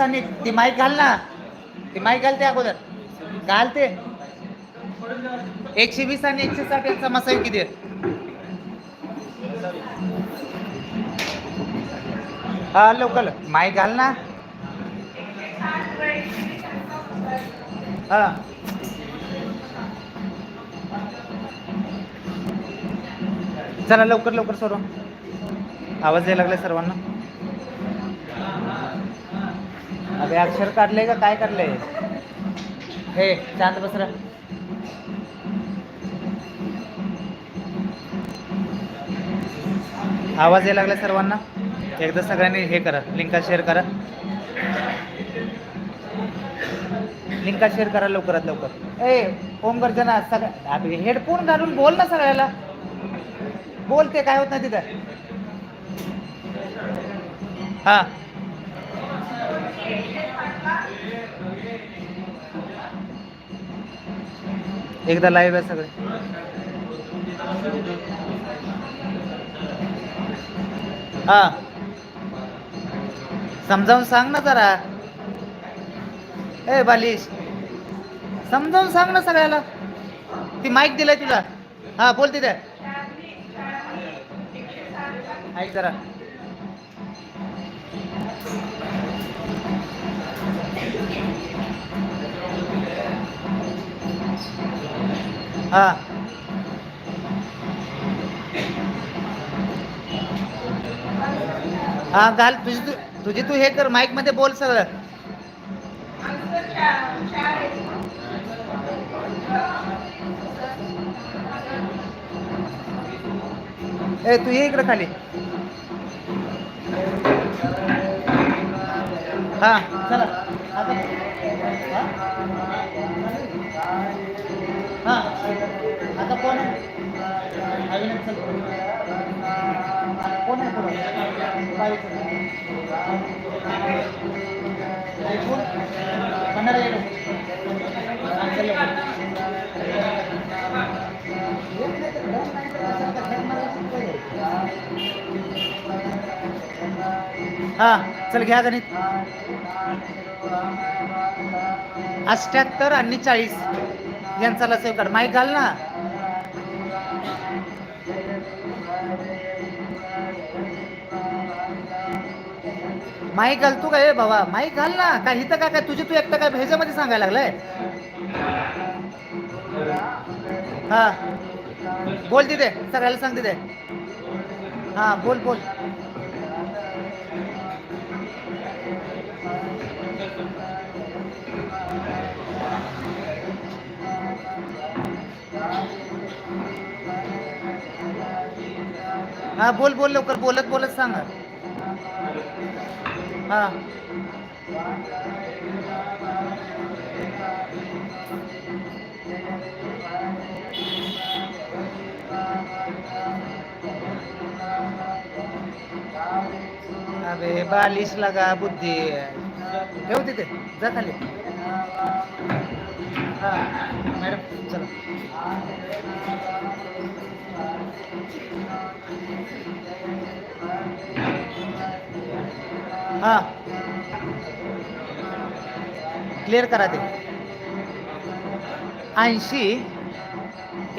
आणि ती माईक घाल ना. ती माईक घालते अगोदर. घालते. एकशे वीस आणि एकशे साठ यांचा मसाई किती आहे? हा लोकल माईक घाल ना. हा. चला लवकर लवकर सर्व आवाज यायला लागलाय सर्वांना. अबे अक्षर काढलंय का? काय काढलंय? हे चांद बसरा आवाज यायला लागला सर्वांना? एकदा सगळ्यांनी हे करा लिंका शेअर करा. लिंका शेअर करा लवकरात लवकर. ए ओम गर्जना सगळ्या हेडफोन घालून बोल ना सगळ्याला. बोलते काय होत नाही तिथं? हा. एकदा लाईव्ह आहे सगळे. हा. समजावून सांग ना जरा. ए बालिश. समजावून सांग ना सगळ्याला. ती माईक दिलाय तुला. हा बोल तिथे. ऐक जरा. हा. हा घाल. तुझी तू तुझी तू हे कर माईकमध्ये बोल सगळं. ए तू ये इकडं खाली. हा चला. आता हां. आता कोण आहे? अविनाश चल. कोण आहे पुढं? बाईचं. पंधरा कोण? चल हा चल घ्या गणित. अष्ट्याहत्तर आणि चाळीस. यांचाला लसेव कर माईक घाल ना. माईक घाल तू काय बाबा. माईक घाल ना. काय इथं काय काय तुझी तू एकटं काय ह्याच्यामध्ये सांगायला लागलाय? हा. बोल तिथे सगळ्याला सांग तिथे हा बोल बोल. हा, बोल बोल लवकर, बोलत बोलत सांग. हा. अबे, बालिश लगा, बुद्धी ठेव तिथे, जा खाली. हा, मॅडम, चला. हां. क्लिअर करा ते. ऐंशी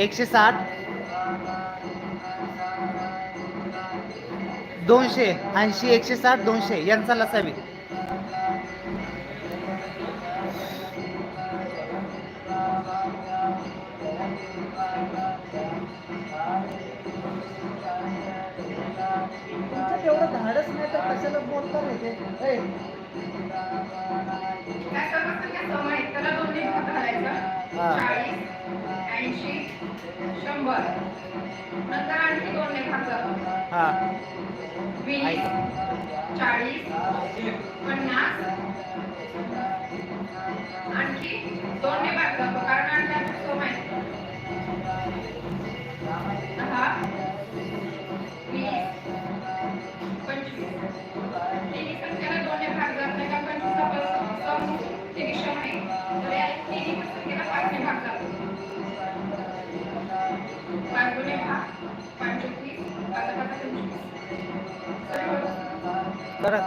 एकशे साठ दोनशे ऐंशी एकशे साठ दोनशे यांचा लसावी. तुमचं तेवढं धाडच नाही तर कशाला बोलता नाही ते ऐक. चाळीस पन्नास. आणखी दोन ने भाग जातो कारण करा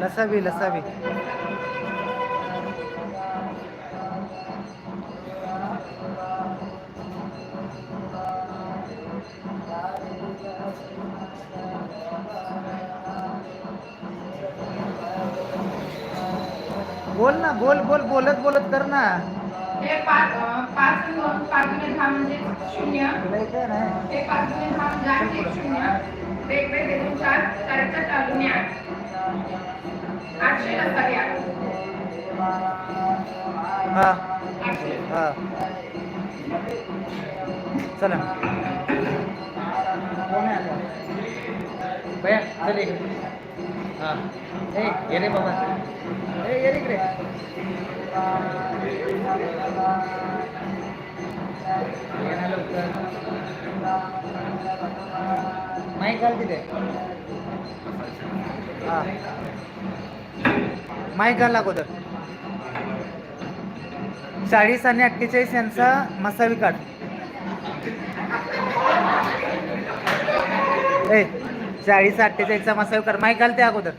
लसावी लसावी. बोल ना बोल बोल बोलत बोलत कर ना. हे पाच अं, पाच आणि दोन पाच गुणे दहा म्हणजे शून्य. हे पाच गुणे दहा म्हणजे आठ एक शून्य. वेगवेगळे दोन चार चारचा चार गुणे आठ. आठशे लसावी आठ हा. आठशे. हा. चला. कोण आहे हां. ए ये रे बाबा. ए ये रे इकडे. लवकर. माईक घाल तिथे. हा. माईक घाल अगोदर. चाळीस आणि अठ्ठेचाळीस यांचा मसावी काढ. ए. चाळीस अठ्ठेचाळीसचा मसावी कर. माहीत घालते अगोदर.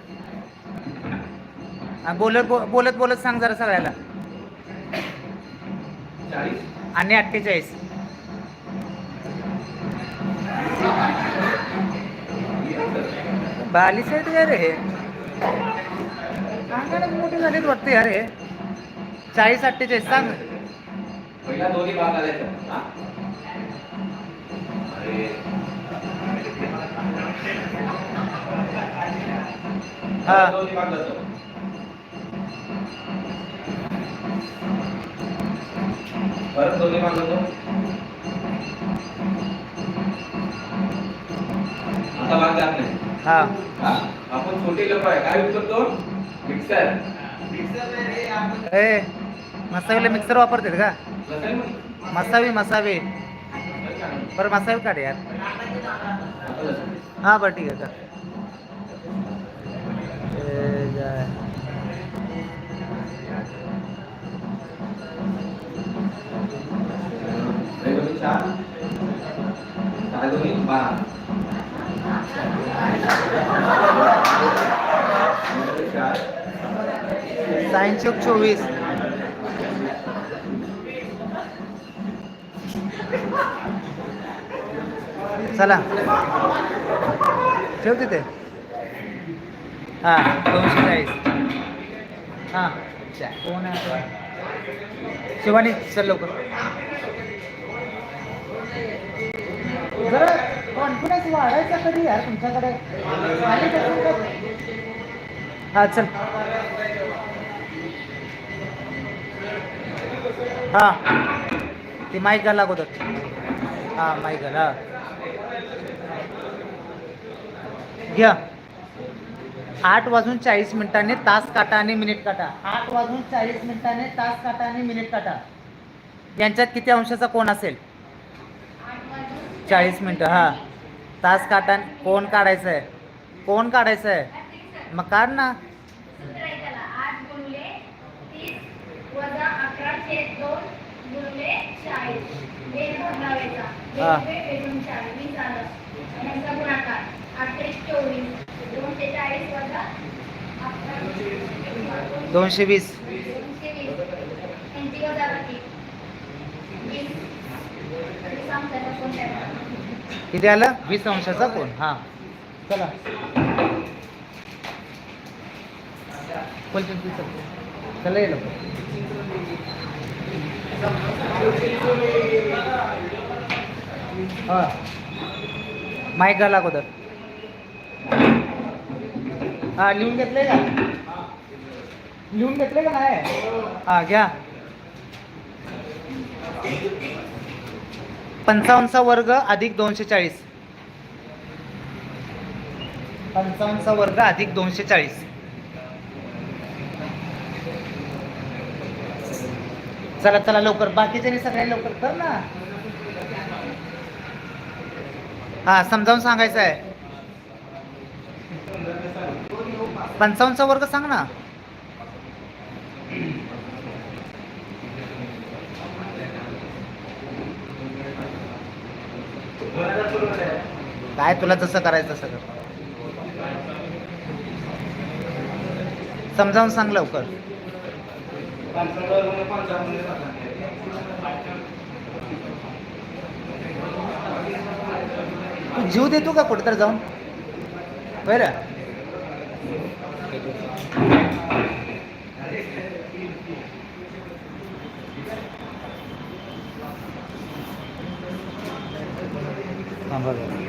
हा, बोलत बो- बोलत बोलत सांग जरा सगळ्याला. आणि अठ्ठेचाळीस. बालीस आहेत का रे हे. अंगाने मोठे झालेत वाटते अरे चाळीस अठ्ठेचाळीस सांग. पहिला दोन्ही भाग आल्याचं हा? अरे. हा. दोन्ही भाग जातो परत दोन्ही भाग जातो आता भाग जात नाही. हा. हा? आपण छोटे आहे. काय यूज करतो? मिक्सर ए मसावीला मिक्सर वापरतात का? मसावी मसावी. बरं मसावी काढ यार. हा बरं ठीक आहे का ए, जा. दोन्ही चार चार दोन्ही बारा चार साईन चौक चोवीस चला ठेव तिथे हां दोनशे चाळीस. हां अच्छा. कोण आहे शिवानी चल लवकर. जरा कॉन्फिडन्स वाढायचा कधी यार तुमच्याकडे? हां चल. हां. ते माईक घाल अगोदर. हां माईक घाल हा. घ्या. आठ वाजून चाळीस मिनिटांनी तास काटा आणि मिनिट काटा. आठ वाजून चाळीस मिनिटांनी तास काटा आणि मिनिट काटा. यांच्यात किती अंशाचा कोण असेल? चाळीस मिनिटं हां. तास काटा कोण काढायचं आहे कोण काढायचं आहे मग काढ ना हां दोनशे वीस. वीस कोण किती आलं? वीस अंशाचा कोण? हा. चला. चला येईल हा. माईक घाला अगोदर. हा लिहून घेतले का? लिहून घेतले का नाही? हा घ्या. पंचावन्नचा वर्ग अधिक दोनशे चाळीस. पंचावन्नचा वर्ग अधिक दोनशे चाळीस. चला चला लवकर. बाकीचे सगळ्या लवकर कर ना. हा समजावून सांगायचं आहे पंचावन्नचा वर्ग सांग ना. काय तुला जसं करायचं तसं कर. समजावून सांग लवकर. तू जीव देतो का कुठं तर जाऊन बरं थांबा जरा.